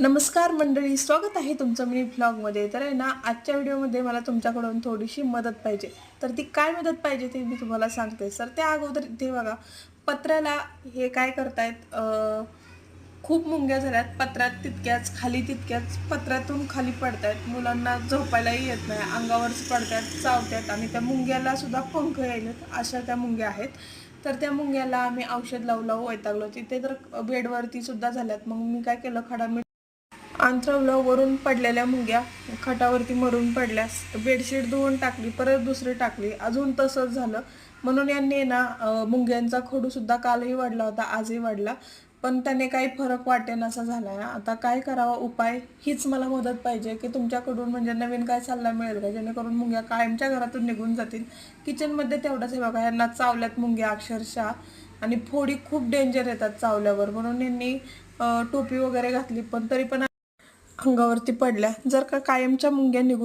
नमस्कार मंडळी स्वागत आहे तुमचं मिनी ब्लॉगमध्ये तर आहे ना आजच्या व्हिडिओमध्ये मला तुमच्याकडून थोडीशी मदत पाहिजे. तर ती काय मदत पाहिजे ते मी तुम्हाला सांगते. सर त्या अगोदर इथे बघा पत्राला हे काय करतायत खूप मुंग्या झाल्यात. पत्र्यात तितक्याच खाली तितक्याच पत्रातून खाली पडतायत. मुलांना झोपायलाही येत नाही अंगावरच पडतात चावतात आणि त्या मुंग्याला सुद्धा पंख यायलेत. अशा त्या मुंग्या आहेत. तर त्या मुंग्याला आम्ही औषध लावू लावू वैतागलो. तिथे तर बेडवरती सुद्धा झाल्यात. मग मी काय केलं खडा मीठ अंथरवलं वरून पडलेल्या मुंग्या खटावरती मरून पडल्यास बेडशीट धुवून टाकली परत दुसरी टाकली. अजून तसंच झालं. म्हणून यांनी ना मुंग्यांचा खोडूसुद्धा कालही वाढला होता आजही वाढला. पण त्याने काही फरक वाटेन असा झाला ना. आता काय करावा उपाय? हीच मला मदत पाहिजे की तुमच्याकडून म्हणजे नवीन काय सल्ला मिळेल का? जेणेकरून मुंग्या कायमच्या घरातून निघून जातील. किचनमध्ये तेवढंच हे बघा यांना चावल्यात मुंग्या अक्षरशः. आणि फोडी खूप डेंजर येतात चावल्यावर. म्हणून यांनी टोपी वगैरे घातली पण तरी पण अंगावरती पडल्या. जर का कायमच्या मुंग्या निघून